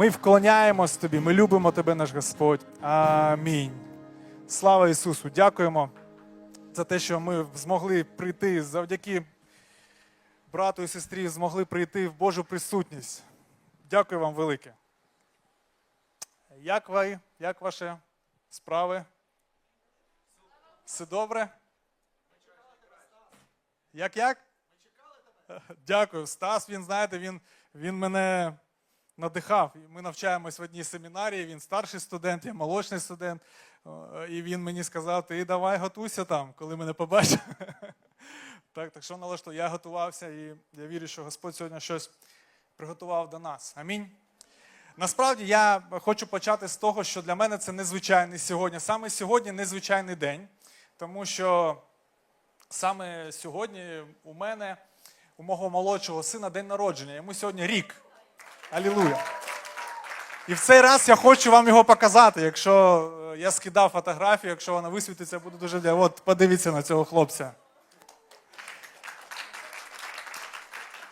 Ми вклоняємось тобі, ми любимо тебе, наш Господь. Амінь. Слава Ісусу! Дякуємо за те, що ми змогли прийти завдяки брату і сестрі, змогли прийти в Божу присутність. Дякую вам велике. Як ви? Як ваші справи? Все добре? Як як? Дякую. Стас, він, знаєте, він, він мене надихав. Ми навчаємось в одній семінарії, він старший студент, я молодший студент. І він мені сказав, ти давай готуйся там, коли мене побачив. Так, так що налашту, я готувався і я вірю, що Господь сьогодні щось приготував до нас. Амінь. Насправді я хочу почати з того, що для мене це незвичайний сьогодні. Саме сьогодні незвичайний день, тому що саме сьогодні у мене, у мого молодшого сина, день народження. Йому сьогодні рік. Алілуя. І в цей раз я хочу вам його показати. Якщо е, я скидав фотографію, якщо вона висвітиться, буду дуже вдячний. От подивіться на цього хлопця.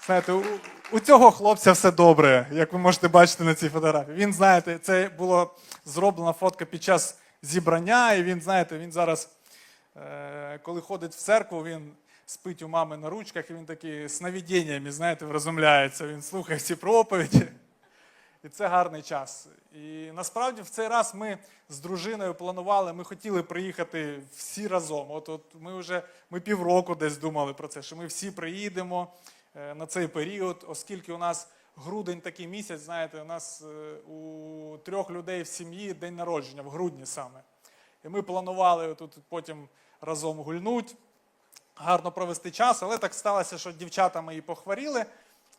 Знаєте, у, у цього хлопця все добре, як ви можете бачити на цій фотографії. Він, знаєте, це було зроблена фотка під час зібрання, і він, знаєте, він зараз, е, коли ходить в церкву, він спить у мами на ручках, і він такий сновидіннями, знаєте, врозумляється. Він слухає ці проповіді. І це гарний час. І насправді в цей раз ми з дружиною планували, ми хотіли приїхати всі разом. От, от ми вже ми півроку десь думали про це, що ми всі приїдемо е, на цей період, оскільки у нас грудень такий місяць, знаєте, у нас е, у трьох людей в сім'ї день народження, в грудні саме. І ми планували тут потім разом гульнуть, гарно провести час, але так сталося, що дівчата мої похворіли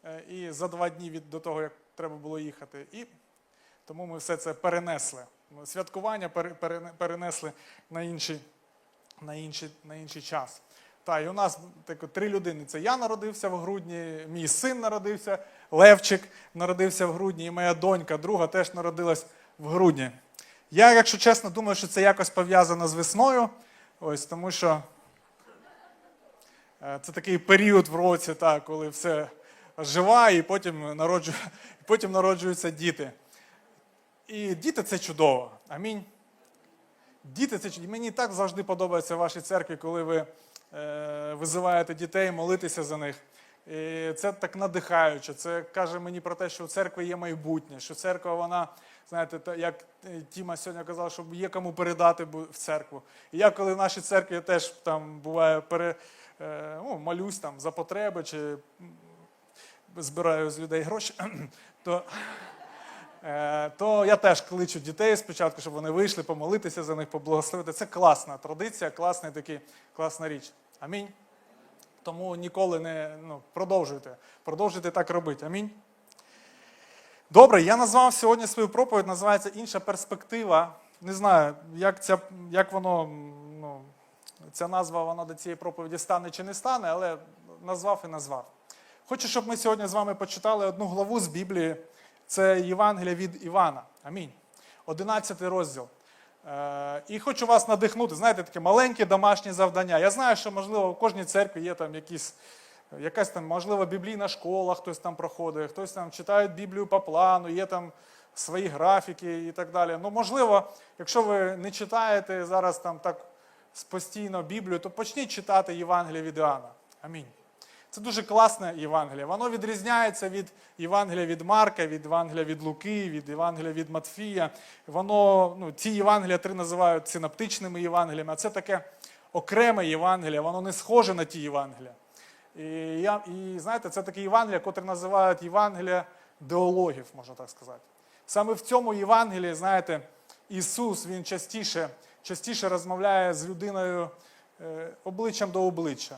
е, і за два дні від до того, як треба було їхати. І тому ми все це перенесли. Святкування перенесли на інший, на інший, на інший час. Та, і у нас так, три людини. Це я народився в грудні, мій син народився, Левчик народився в грудні, і моя донька, друга, теж народилась в грудні. Я, якщо чесно, думаю, що це якось пов'язано з весною. Ось тому що Це такий період в році, так, коли все оживає, і потім, народжу... потім народжуються діти. І діти це чудово. Амінь. Діти це чудово. Мені так завжди подобається в вашій церкві, коли ви е, визиваєте дітей, молитеся за них. І це так надихаюче. Це каже мені про те, що у церкви є майбутнє, що церква, вона, знаєте, як е, Тіма сьогодні казав, що є кому передати в церкву. І я, коли в нашій церкві теж там буває пере, е, ну, молюсь там за потреби чи збираю з людей гроші, то, е, то я теж кличу дітей спочатку, щоб вони вийшли, помолитися за них, поблагословити. Це класна традиція, класна, такий, класна річ. Амінь. Тому ніколи не ну, продовжуйте. Продовжуйте так робити. Амінь. Добре, я назвав сьогодні свою проповідь, називається Інша перспектива. Не знаю, як, ця, як воно, ця назва вона до цієї проповіді стане чи не стане, але назвав і назвав. Хочу, щоб ми сьогодні з вами почитали одну главу з Біблії. Це Євангелія від Івана. Амінь. 11 розділ. Е, І хочу вас надихнути, знаєте, таке маленьке домашнє завдання. Я знаю, що, можливо, в кожній церкві є там якісь, якась там, можливо, біблійна школа, хтось там проходить, хтось там читає Біблію по плану, є там свої графіки і так далі. Ну, можливо, якщо ви не читаєте зараз там так постійно Біблію, то почніть читати Євангелія від Іоанна. Амінь. Це дуже класне Євангеліє. Воно відрізняється від Євангелія від Марка, від Євангелія від Луки, від Євангелія від Матфія. Воно, ну, ці Євангелія три називають синоптичними Євангеліями, а це таке окреме Євангеліє, воно не схоже на ті Євангелія. І, я, і знаєте, це таке Євангелія, котре називають Євангелія деологів, можна так сказати. Саме в цьому Євангелії, знаєте, Ісус він частіше, частіше розмовляє з людиною е, обличчям до обличчя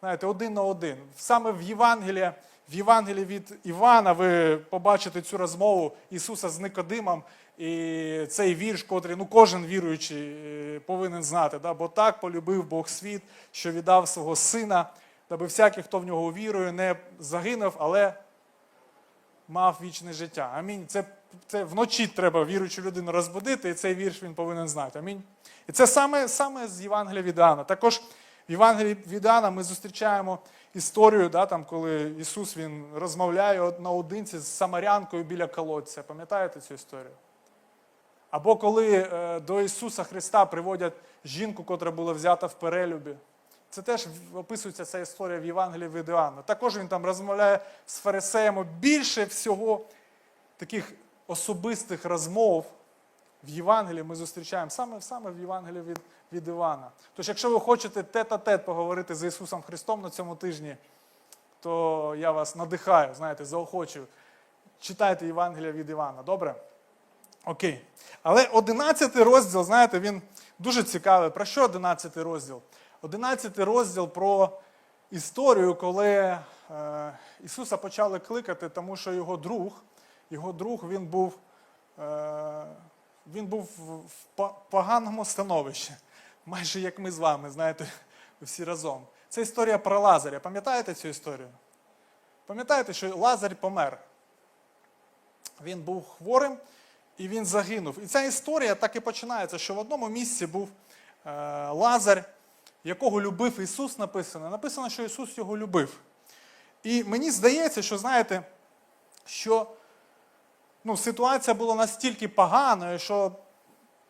знаєте, один на один. Саме в Євангелії, в Євангелії від Івана ви побачите цю розмову Ісуса з Никодимом. І цей вірш, котрий ну, кожен віруючий е, повинен знати. Да? Бо так полюбив Бог світ, що віддав свого сина, аби всякий, хто в нього вірує, не загинув, але мав вічне життя. Амінь. Це, це вночі треба віруючу людину розбудити, і цей вірш він повинен знати. Амінь. І це саме, саме з Євангелія від Іоанна. Також В Євангелії від Іоанна ми зустрічаємо історію, да, там, коли Ісус він розмовляє наодинці з самарянкою біля колодця. Пам'ятаєте цю історію? Або коли е, до Ісуса Христа приводять жінку, котра була взята в перелюбі. Це теж описується ця історія в Євангелії від Іоанна. Також він там розмовляє з фарисеями. Більше всього таких особистих розмов в Євангелії ми зустрічаємо саме, саме в Євангелії від, від Івана. Тож, якщо ви хочете тет-а-тет поговорити з Ісусом Христом на цьому тижні, то я вас надихаю, знаєте, заохочую. Читайте Євангелія від Івана, добре? Окей. Але 11 розділ, знаєте, він дуже цікавий. Про що 11 розділ? 11 розділ про історію, коли е, Ісуса почали кликати, тому що його друг, його друг він був, е, він був в- поганому становищі, майже як ми з вами, знаєте, всі разом. Це історія про Лазаря. Пам'ятаєте цю історію? Пам'ятаєте, що Лазар помер? Він був хворим і він загинув. І ця історія так і починається, що в одному місці був е, Лазар, якого любив Ісус, написано. Написано, що Ісус його любив. І мені здається, що знаєте, що ну, ситуація була настільки поганою, що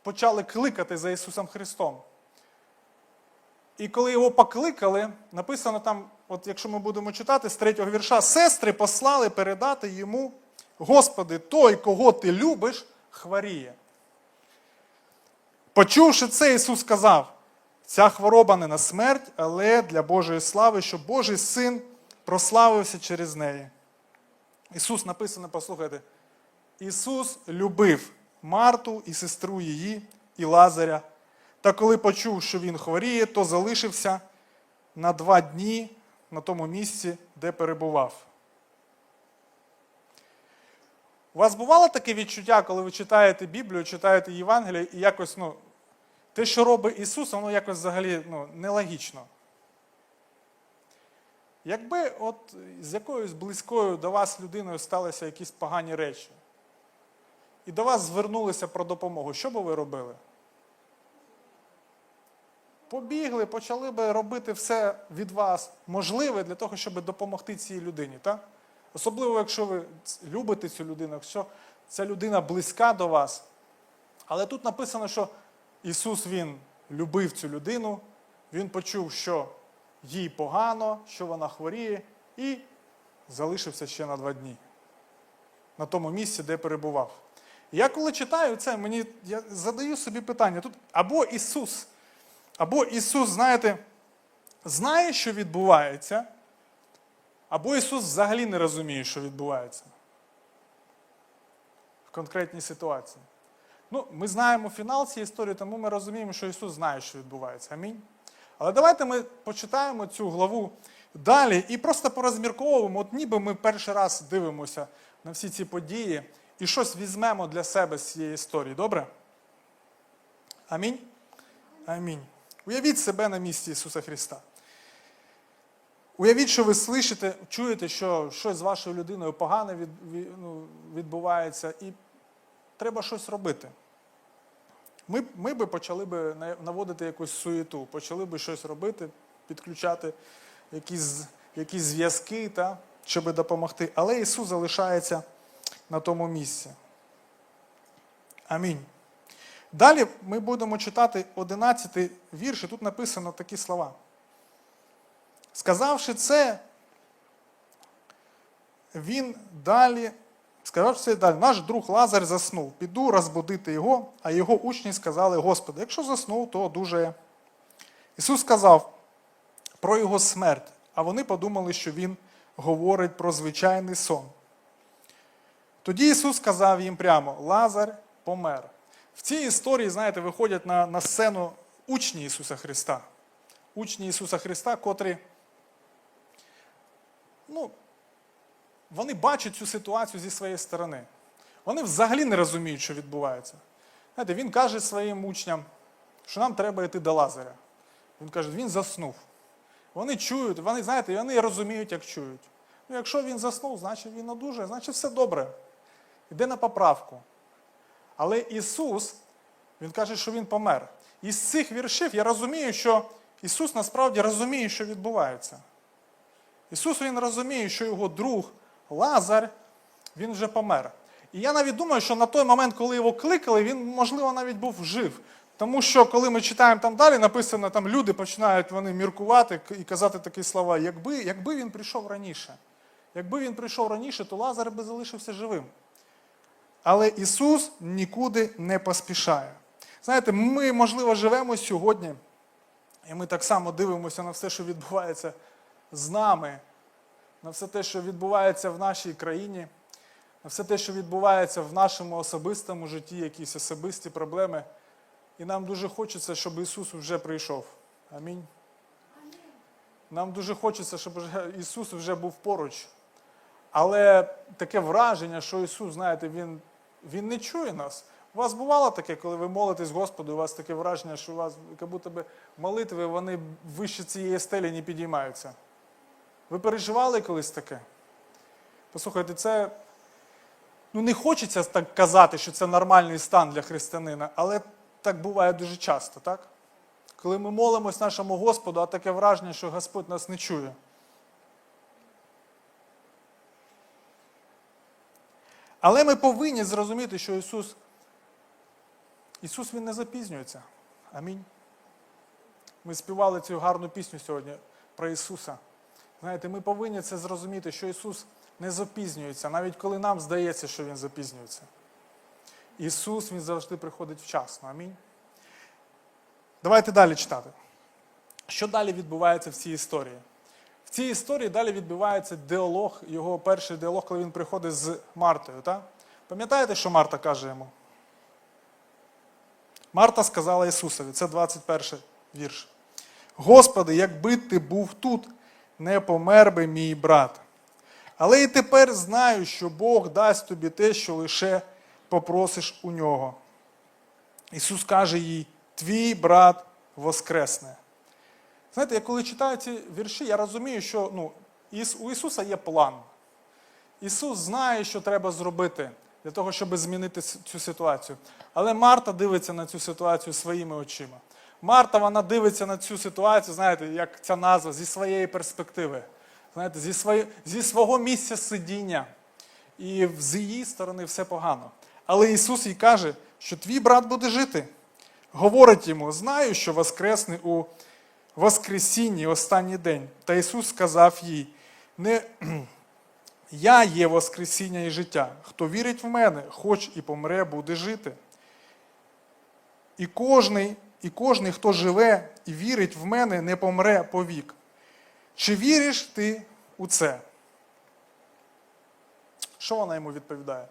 почали кликати за Ісусом Христом. І коли його покликали, написано там, от якщо ми будемо читати з третього вірша, сестри послали передати йому, Господи, той, кого ти любиш, хворіє. Почувши це, Ісус сказав: ця хвороба не на смерть, але для Божої слави, щоб Божий син прославився через неї. Ісус написано, послухайте, Ісус любив Марту і сестру її, і Лазаря. Та коли почув, що він хворіє, то залишився на два дні на тому місці, де перебував. У вас бувало таке відчуття, коли ви читаєте Біблію, читаєте Євангеліє, і якось, ну, те, що робить Ісус, воно якось взагалі ну, нелогічно. Якби от з якоюсь близькою до вас людиною сталися якісь погані речі, і до вас звернулися про допомогу, що би ви робили? Побігли, почали би робити все від вас можливе для того, щоб допомогти цій людині. Так? Особливо, якщо ви любите цю людину, якщо ця людина близька до вас. Але тут написано, що Ісус Він любив цю людину, Він почув, що їй погано, що вона хворіє, і залишився ще на два дні на тому місці, де перебував. Я коли читаю це, мені я задаю собі питання: тут або Ісус, або Ісус, знаєте, знає, що відбувається, або Ісус взагалі не розуміє, що відбувається в конкретній ситуації. Ну, ми знаємо фінал цієї історії, тому ми розуміємо, що Ісус знає, що відбувається. Амінь. Але давайте ми почитаємо цю главу далі і просто порозмірковуємо, от ніби ми перший раз дивимося на всі ці події і щось візьмемо для себе з цієї історії. Добре? Амінь? Амінь. Уявіть себе на місці Ісуса Христа. Уявіть, що ви слышите, чуєте, що щось з вашою людиною погане від, ну, відбувається, і треба щось робити. Ми, ми би почали би наводити якусь суєту, почали би щось робити, підключати якісь, якісь зв'язки, щоб допомогти. Але Ісус залишається на тому місці. Амінь. Далі ми будемо читати 11 вірш, і тут написано такі слова. Сказавши це, він далі, сказавши це далі, наш друг Лазар заснув. Піду розбудити його, а його учні сказали, Господи, якщо заснув, то дуже. Ісус сказав про його смерть, а вони подумали, що Він говорить про звичайний сон. Тоді Ісус сказав їм прямо: Лазар помер. В цій історії, знаєте, виходять на, на сцену учні Ісуса Христа. Учні Ісуса Христа, котрі ну, вони бачать цю ситуацію зі своєї сторони. Вони взагалі не розуміють, що відбувається. Знаєте, він каже своїм учням, що нам треба йти до Лазаря. Він каже, він заснув. Вони чують, вони, знаєте, вони розуміють, як чують. Ну, якщо він заснув, значить він одужає, значить все добре. Йде на поправку. Але Ісус, Він каже, що Він помер. І з цих віршів я розумію, що Ісус насправді розуміє, що відбувається. Ісус Він розуміє, що його друг Лазар, він вже помер. І я навіть думаю, що на той момент, коли його кликали, він, можливо, навіть був жив. Тому що, коли ми читаємо там далі, написано, там люди починають вони міркувати і казати такі слова, якби, якби він прийшов раніше. Якби він прийшов раніше, то Лазар би залишився живим. Але Ісус нікуди не поспішає. Знаєте, ми, можливо, живемо сьогодні, і ми так само дивимося на все, що відбувається з нами, на все те, що відбувається в нашій країні, на все те, що відбувається в нашому особистому житті, якісь особисті проблеми. І нам дуже хочеться, щоб Ісус вже прийшов. Амінь. Нам дуже хочеться, щоб Ісус вже був поруч. Але таке враження, що Ісус, знаєте, Він, він не чує нас. У вас бувало таке, коли ви молитесь Господу, у вас таке враження, що у вас як будто би молитви вони вище цієї стелі не підіймаються. Ви переживали колись таке? Послухайте, це ну не хочеться так казати, що це нормальний стан для християнина, але так буває дуже часто, так? Коли ми молимось нашому Господу, а таке враження, що Господь нас не чує. Але ми повинні зрозуміти, що Ісус, Ісус Він не запізнюється. Амінь. Ми співали цю гарну пісню сьогодні про Ісуса. Знаєте, ми повинні це зрозуміти, що Ісус не запізнюється, навіть коли нам здається, що Він запізнюється. Ісус Він завжди приходить вчасно. Амінь. Давайте далі читати. Що далі відбувається в цій історії? Цій історії далі відбувається діалог, його перший діалог, коли він приходить з Мартою. Так? Пам'ятаєте, що Марта каже йому? Марта сказала Ісусові, це 21 вірш. Господи, якби ти був тут, не помер би мій брат. Але і тепер знаю, що Бог дасть тобі те, що лише попросиш у нього. Ісус каже їй: Твій брат воскресне. Знаєте, я коли читаю ці вірші, я розумію, що ну, у Ісуса є план. Ісус знає, що треба зробити для того, щоб змінити цю ситуацію. Але Марта дивиться на цю ситуацію своїми очима. Марта вона дивиться на цю ситуацію, знаєте, як ця назва, зі своєї перспективи, знаєте, зі, свої, зі свого місця сидіння. І з її сторони все погано. Але Ісус їй каже, що твій брат буде жити. Говорить йому: знаю, що воскресне у Воскресінні останній день. Та Ісус сказав їй: не я є Воскресіння і життя. Хто вірить в мене, хоч і помре, буде жити. І кожний, і кожний, хто живе і вірить в мене, не помре повік. Чи віриш ти у це? Що вона йому відповідає?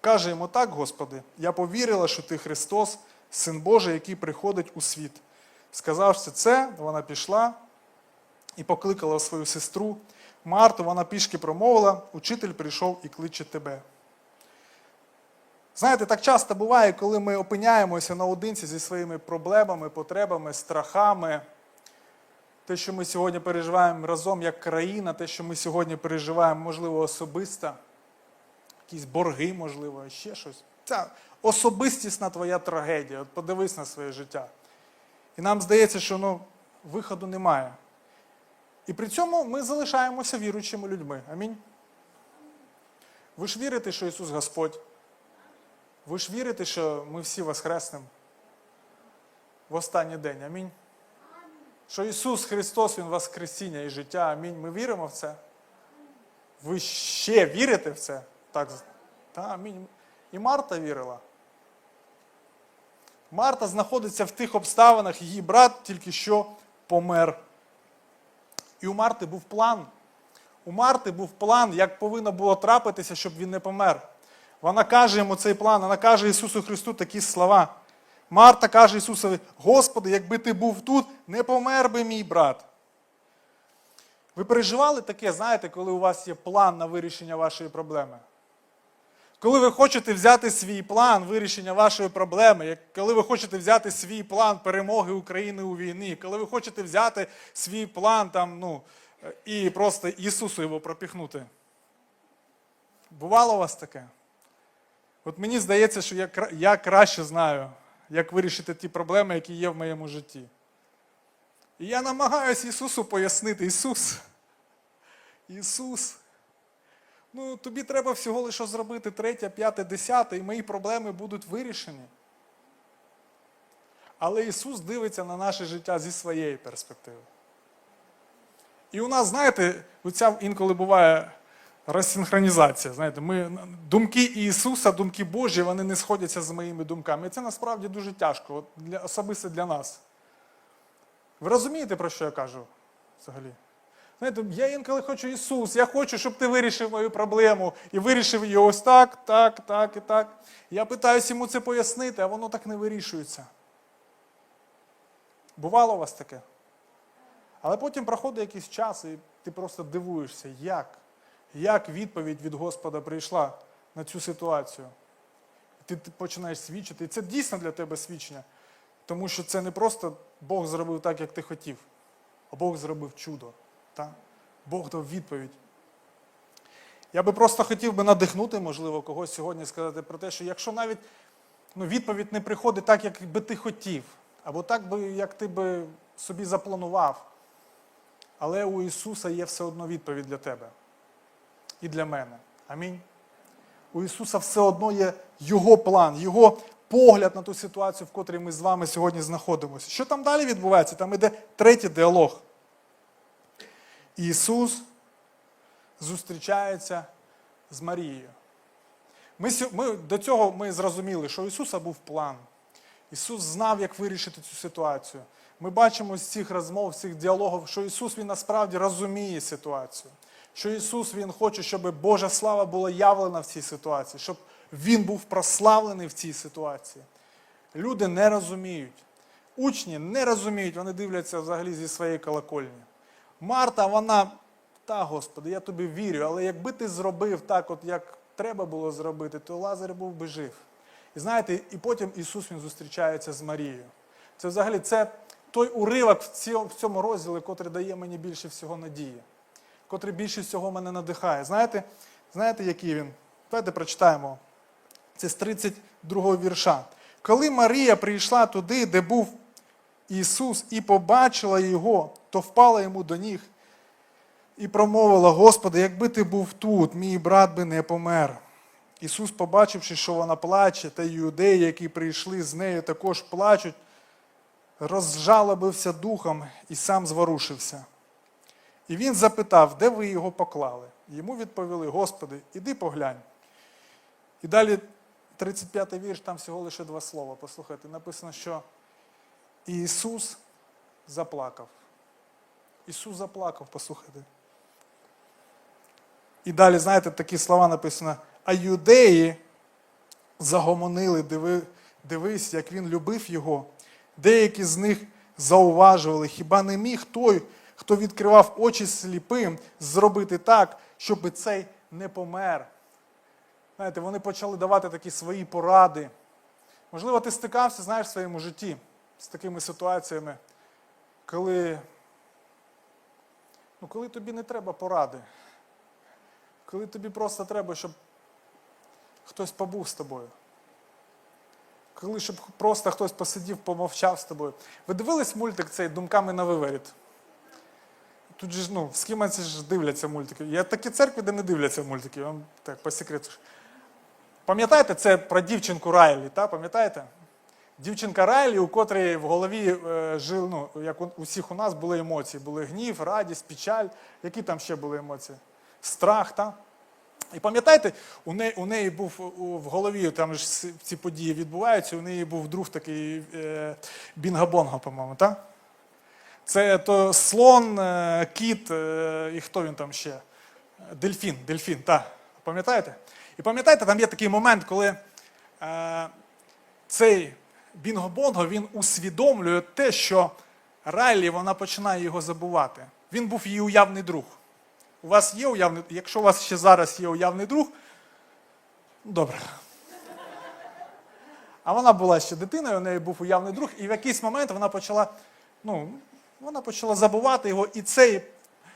Каже йому так, Господи, я повірила, що ти Христос, Син Божий, який приходить у світ. Сказавши це, вона пішла і покликала свою сестру. Марту, вона пішки промовила, учитель прийшов і кличе тебе. Знаєте, так часто буває, коли ми опиняємося наодинці зі своїми проблемами, потребами, страхами. Те, що ми сьогодні переживаємо разом як країна, те, що ми сьогодні переживаємо, можливо, особисто, якісь борги, можливо, ще щось. Це особистісна твоя трагедія. От подивись на своє життя. І нам здається, що ну, виходу немає. І при цьому ми залишаємося віруючими людьми. Амінь. Ви ж вірите, що Ісус Господь? Ви ж вірите, що ми всі воскреснемо в останній день. Амінь. Що Ісус Христос, Він Воскресіння і життя. Амінь. Ми віримо в це? Ви ще вірите в це? Так, та, амінь. І Марта вірила. Марта знаходиться в тих обставинах, її брат тільки що помер. І у Марти був план. У Марти був план, як повинно було трапитися, щоб він не помер. Вона каже йому цей план, вона каже Ісусу Христу такі слова. Марта каже Ісусові: Господи, якби ти був тут, не помер би мій брат. Ви переживали таке, знаєте, коли у вас є план на вирішення вашої проблеми? Коли ви хочете взяти свій план вирішення вашої проблеми, коли ви хочете взяти свій план перемоги України у війні, коли ви хочете взяти свій план там, ну, е, і просто Ісусу його пропіхнути. Бувало у вас таке? От мені здається, що я, я краще знаю, як вирішити ті проблеми, які є в моєму житті. І я намагаюся Ісусу пояснити, Ісус, Ісус, ну тобі треба всього лише зробити третє, п'яте, десяте, і мої проблеми будуть вирішені. Але Ісус дивиться на наше життя зі своєї перспективи. І у нас, знаєте, оця інколи буває розсинхронізація. Знаєте, ми, думки Ісуса, думки Божі, вони не сходяться з моїми думками. І це насправді дуже тяжко, для, особисто для нас. Ви розумієте, про що я кажу взагалі? Знаєте, я інколи хочу Ісус, я хочу, щоб ти вирішив мою проблему і вирішив її ось так, так, так і так. Я питаюся йому це пояснити, а воно так не вирішується. Бувало у вас таке? Але потім проходить якийсь час, і ти просто дивуєшся, як, як відповідь від Господа прийшла на цю ситуацію. Ти, ти починаєш свідчити. І це дійсно для тебе свідчення. Тому що це не просто Бог зробив так, як ти хотів, а Бог зробив чудо. Так? Бог дав відповідь. Я би просто хотів би надихнути, можливо, когось сьогодні сказати про те, що якщо навіть ну, відповідь не приходить так, як би ти хотів, або так, би, як ти би собі запланував, але у Ісуса є все одно відповідь для тебе і для мене. Амінь. У Ісуса все одно є Його план, Його погляд на ту ситуацію, в котрій ми з вами сьогодні знаходимося. Що там далі відбувається? Там іде третій діалог. Ісус зустрічається з Марією. Ми, ми, до цього ми зрозуміли, що у Ісуса був план. Ісус знав, як вирішити цю ситуацію. Ми бачимо з цих розмов, з цих діалогів, що Ісус Він насправді розуміє ситуацію. Що Ісус Він хоче, щоб Божа слава була явлена в цій ситуації, щоб Він був прославлений в цій ситуації. Люди не розуміють. Учні не розуміють, вони дивляться взагалі зі своєї колокольні. Марта, вона, та Господи, я тобі вірю, але якби ти зробив так, от як треба було зробити, то Лазар був би жив. І знаєте, і потім Ісус Він зустрічається з Марією. Це взагалі це той уривок в цьому, розділі, котрий дає мені більше всього надії, котрий більше всього мене надихає. Знаєте, знаєте, який він? Давайте прочитаємо. Це з 32 вірша. Коли Марія прийшла туди, де був Ісус, і побачила його, то впала йому до ніг і промовила: Господи, якби ти був тут, мій брат би не помер. Ісус, побачивши, що вона плаче, та й юдеї, які прийшли з нею, також плачуть, розжалобився духом і сам зворушився. І він запитав, де ви його поклали? Йому відповіли: Господи, іди поглянь. І далі 35-й вірш, там всього лише два слова. Послухайте, написано, що Ісус заплакав. Ісус заплакав, послухайте. І далі, знаєте, такі слова написано. А юдеї загомонили, диви, дивись, як він любив його. Деякі з них зауважували, хіба не міг той, хто відкривав очі сліпим, зробити так, щоб цей не помер. Знаєте, вони почали давати такі свої поради. Можливо, ти стикався, знаєш, в своєму житті з такими ситуаціями, коли, ну, коли тобі не треба поради, коли тобі просто треба, щоб хтось побув з тобою. Коли щоб просто хтось посидів, помовчав з тобою. Ви дивились мультик цей думками на виворіт? Тут же ну, ким це ж дивляться мультики. Є такі церкви, де не дивляться мультики, вам так по секрету. Пам'ятаєте, це про дівчинку Райлі, та? пам'ятаєте? Дівчинка Райлі, у котрій в голові е, жив, ну, як у усіх у нас були емоції. Були гнів, радість, печаль. Які там ще були емоції? Страх, та? І пам'ятаєте, у неї, у неї був у- в голові, там ж ці- події відбуваються, у неї був друг такий е, Бінгабонго, по-моєму, так? Це то слон, е, кіт, е, і хто він там ще? Дельфін, дельфін, так. Пам'ятаєте? І пам'ятаєте, там є такий момент, коли е, цей Бінго-Бонго він усвідомлює те, що Райлі вона починає його забувати. Він був її уявний друг. У вас є уявний, якщо у вас ще зараз є уявний друг, добре. А вона була ще дитиною, у неї був уявний друг, і в якийсь момент вона почала, ну, вона почала забувати його, і цей,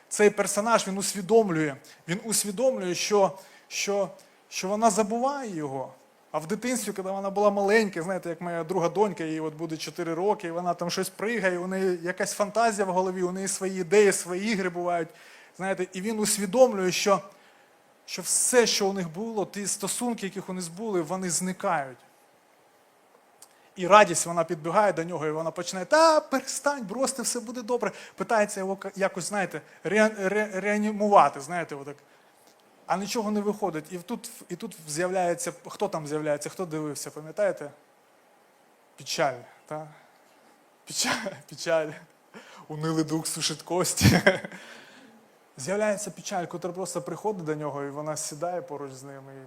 цей персонаж він усвідомлює. Він усвідомлює, що, що, що вона забуває його. А в дитинстві, коли вона була маленька, знаєте, як моя друга донька, їй от буде 4 роки, і вона там щось пригає, у неї якась фантазія в голові, у неї свої ідеї, свої ігри бувають. Знаєте, і він усвідомлює, що, що все, що у них було, ті стосунки, яких у них були, вони зникають. І радість вона підбігає до нього, і вона починає, та перестань, брости, все буде добре. Питається його якось, знаєте, ре, ре, реанімувати, знаєте, отак. А нічого не виходить. І тут, і тут з'являється, хто там з'являється, хто дивився, пам'ятаєте? Печаль. Та? Печаль, печаль. Унилий дух сушить кості. З'являється печаль, котра просто приходить до нього, і вона сідає поруч з ним і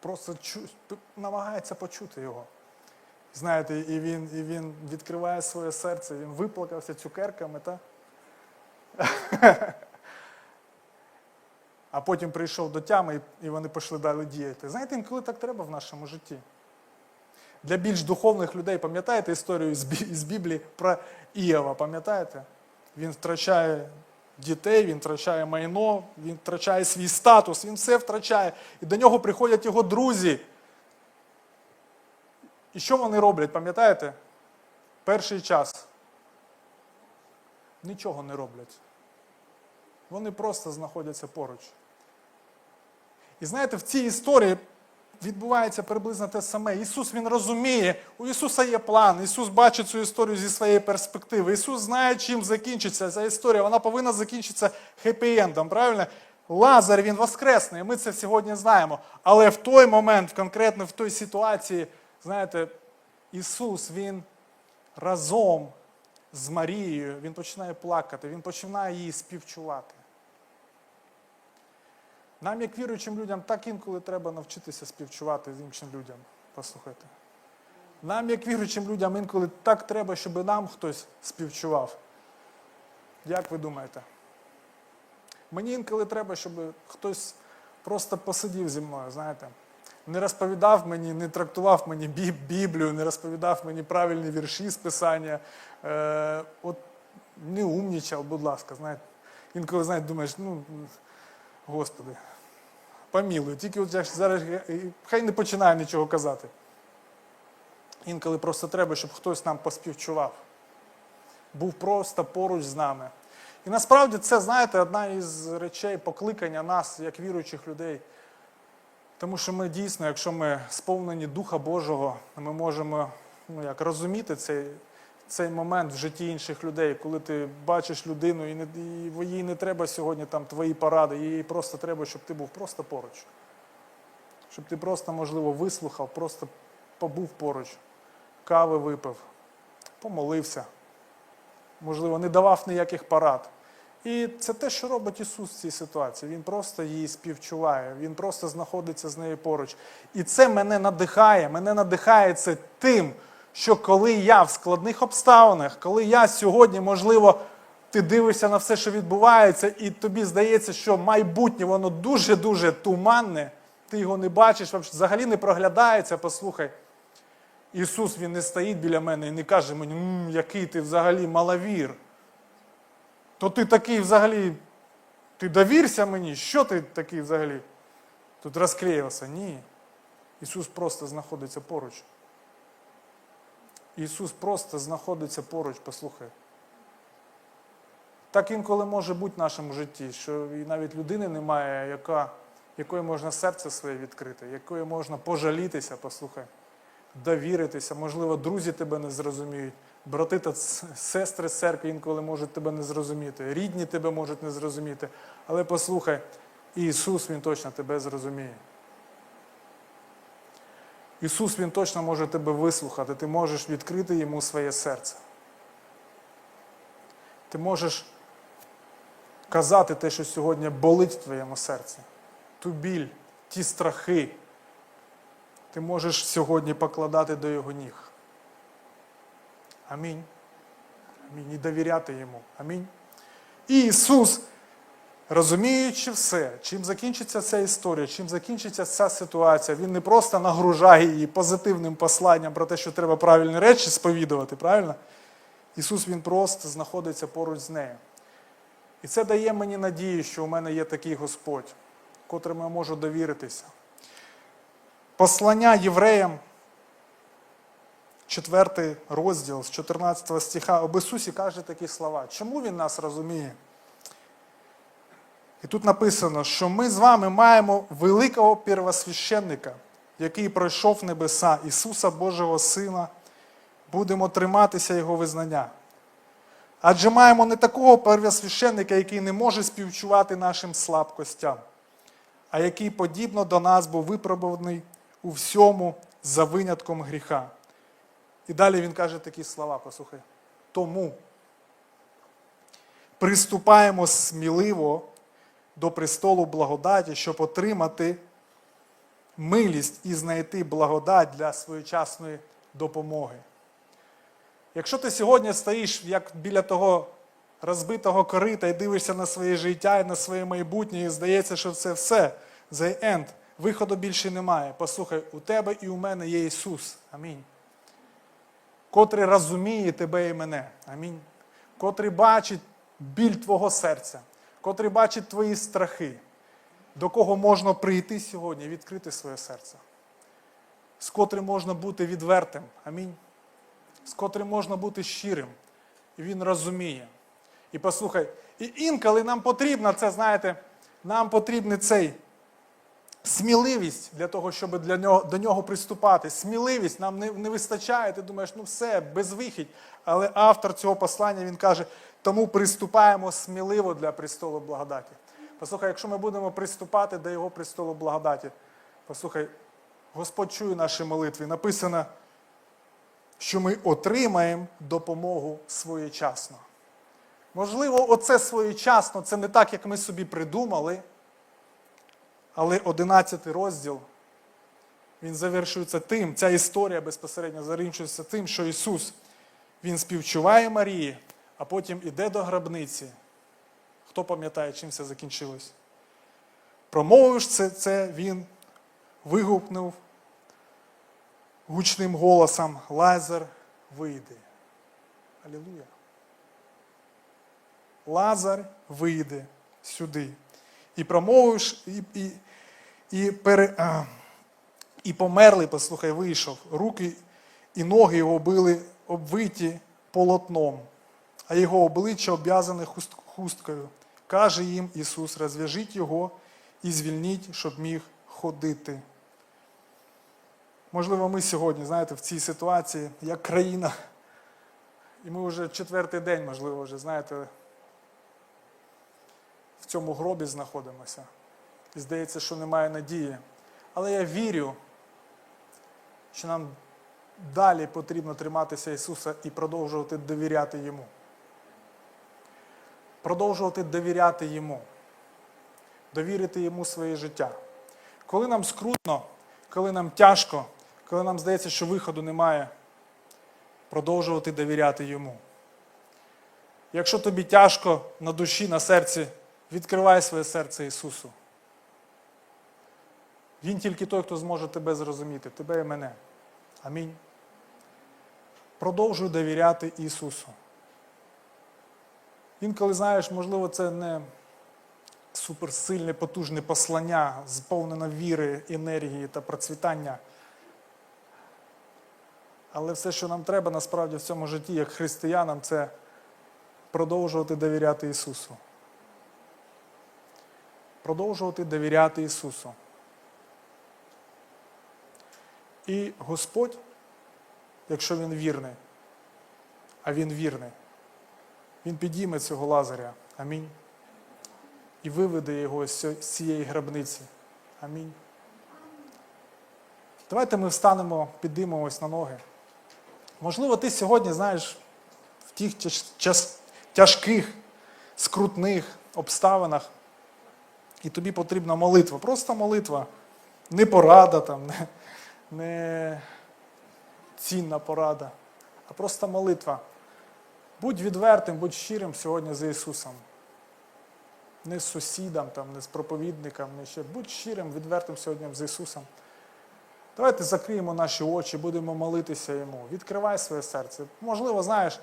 просто чу, намагається почути його. Знаєте, і він, і він відкриває своє серце, він виплакався цукерками, та? А потім прийшов до тями, і, вони пішли далі діяти. Знаєте, інколи так треба в нашому житті. Для більш духовних людей, пам'ятаєте історію з Біблії про Іова, пам'ятаєте? Він втрачає дітей, він втрачає майно, він втрачає свій статус, він все втрачає. І до нього приходять його друзі. І що вони роблять, пам'ятаєте? Перший час. Нічого не роблять. Вони просто знаходяться поруч. І знаєте, в цій історії відбувається приблизно те саме. Ісус Він розуміє, у Ісуса є план, Ісус бачить цю історію зі своєї перспективи. Ісус знає, чим закінчиться ця історія. Вона повинна закінчитися хеппі-ендом, правильно? Лазар він воскресний, ми це сьогодні знаємо. Але в той момент, конкретно в той ситуації, знаєте, Ісус Він разом з Марією, Він починає плакати, Він починає її співчувати. Нам, як віруючим людям, так інколи треба навчитися співчувати з іншим людям. Послухайте. Нам, як віруючим людям, інколи так треба, щоб нам хтось співчував. Як ви думаєте? Мені інколи треба, щоб хтось просто посидів зі мною, знаєте. Не розповідав мені, не трактував мені Біблію, не розповідав мені правильні вірші з писання. Е, от не умнічав, будь ласка, знаєте. Інколи, знаєте, думаєш, ну, Господи, помілуй, тільки от я зараз е, хай не починає нічого казати. Інколи просто треба, щоб хтось нам поспівчував. Був просто поруч з нами. І насправді це, знаєте, одна із речей покликання нас, як віруючих людей. Тому що ми дійсно, якщо ми сповнені Духа Божого, ми можемо ну, як, розуміти цей, цей момент в житті інших людей, коли ти бачиш людину, і, не, і їй не треба сьогодні там твої поради, їй просто треба, щоб ти був просто поруч. Щоб ти просто, можливо, вислухав, просто побув поруч, кави випив, помолився, можливо, не давав ніяких порад. І це те, що робить Ісус в цій ситуації. Він просто її співчуває, Він просто знаходиться з нею поруч. І це мене надихає. Мене надихає це тим, що коли я в складних обставинах, коли я сьогодні, можливо, ти дивишся на все, що відбувається, і тобі здається, що майбутнє воно дуже-дуже туманне, ти його не бачиш, взагалі не проглядається, послухай. Ісус Він не стоїть біля мене і не каже мені, «М, який ти взагалі маловір. То ти такий взагалі, ти довірся мені, що ти такий взагалі? Тут розклеївся. Ні. Ісус просто знаходиться поруч. Ісус просто знаходиться поруч, послухай. Так інколи може бути в нашому житті, що і навіть людини немає, яка, якої можна серце своє відкрити, якої можна пожалітися, послухай, довіритися. Можливо, друзі тебе не зрозуміють, брати та сестри церкви інколи можуть тебе не зрозуміти, рідні тебе можуть не зрозуміти. Але послухай, Ісус Він точно тебе зрозуміє. Ісус Він точно може тебе вислухати, ти можеш відкрити йому своє серце. Ти можеш казати те, що сьогодні болить в твоєму серці, ту біль, ті страхи. Ти можеш сьогодні покладати до Його ніг. Амінь. Амінь. І довіряти йому. Амінь. І Ісус, розуміючи все, чим закінчиться ця історія, чим закінчиться ця ситуація, Він не просто нагружає її позитивним посланням про те, що треба правильні речі сповідувати, правильно? Ісус Він просто знаходиться поруч з нею. І це дає мені надію, що у мене є такий Господь, котрому я можу довіритися. Послання євреям, 4 розділ з 14 стиха, об Ісусі каже такі слова. Чому Він нас розуміє? І тут написано, що ми з вами маємо великого первосвященника, який пройшов небеса, Ісуса Божого Сина, будемо триматися Його визнання. Адже маємо не такого первосвященника, який не може співчувати нашим слабкостям, а який подібно до нас був випробуваний у всьому за винятком гріха. І далі він каже такі слова, послухай. Тому приступаємо сміливо до престолу благодаті, щоб отримати милість і знайти благодать для своєчасної допомоги. Якщо ти сьогодні стоїш як біля того розбитого корита і дивишся на своє життя і на своє майбутнє, і здається, що це все, the end, виходу більше немає. Послухай, у тебе і у мене є Ісус. Амінь. Котрий розуміє тебе і мене. Амінь. Котрий бачить біль твого серця, котрий бачить твої страхи, до кого можна прийти сьогодні, відкрити своє серце, з котрим можна бути відвертим. Амінь з котрим можна бути щирим. І він розуміє. І послухай, і інколи нам потрібно це, знаєте, нам потрібна цей сміливість для того, щоб для нього, до нього приступати. Сміливість нам не, не вистачає. Ти думаєш, ну все, безвихідь. Але автор цього послання він каже, тому приступаємо сміливо для престолу благодаті. Послухай, якщо ми будемо приступати до його престолу благодаті, послухай, Господь чує наші молитви. Написано що ми отримаємо допомогу своєчасно. Можливо, оце своєчасно, це не так, як ми собі придумали, але 11 розділ, він завершується тим, ця історія безпосередньо завершується тим, що Ісус, Він співчуває Марії, а потім іде до гробниці. Хто пам'ятає, чим це закінчилось? Промовивши це, це він вигукнув гучним голосом Лазар вийде. Алілуя. Лазар вийде сюди. І промовивши, і, і, і, пере, а, і померлий, послухай, вийшов. Руки і ноги його були обвиті полотном, а його обличчя обв'язане хуст- хусткою. Каже їм Ісус, розв'яжіть його і звільніть, щоб міг ходити. Можливо, ми сьогодні, знаєте, в цій ситуації, як країна, і ми вже четвертий день, можливо, вже, знаєте, в цьому гробі знаходимося. І здається, що немає надії. Але я вірю, що нам далі потрібно триматися Ісуса і продовжувати довіряти Йому. Продовжувати довіряти Йому, довірити Йому своє життя. Коли нам скрутно, коли нам тяжко, коли нам здається, що виходу немає, продовжувати довіряти йому. Якщо тобі тяжко на душі, на серці, відкривай своє серце Ісусу. Він тільки той, хто зможе тебе зрозуміти, тебе і мене. Амінь. Продовжуй довіряти Ісусу. Інколи, знаєш, можливо, це не суперсильне, потужне послання, сповнене віри, енергії та процвітання. Але все, що нам треба насправді в цьому житті, як християнам, це продовжувати довіряти Ісусу. Продовжувати довіряти Ісусу. І Господь, якщо Він вірний, а Він вірний, Він підійме цього лазаря. Амінь. І виведе його з цієї гробниці. Амінь. Давайте ми встанемо, підіймемось на ноги. Можливо, ти сьогодні знаєш в тих тяжких, скрутних обставинах, і тобі потрібна молитва. Просто молитва. Не порада, там, не, не цінна порада, а просто молитва. Будь відвертим, будь щирим сьогодні за Ісусом. Не з сусідом, там, не з проповідником, не ще. Будь щирим, відвертим сьогодні з Ісусом. Давайте закриємо наші очі, будемо молитися йому. Відкривай своє серце. Можливо, знаєш,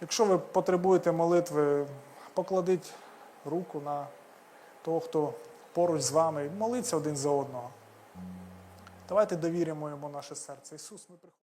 якщо ви потребуєте молитви, покладіть руку на того, хто поруч з вами, і моліться один за одного. Давайте довіримо йому наше серце. Ісус, ми приходимо.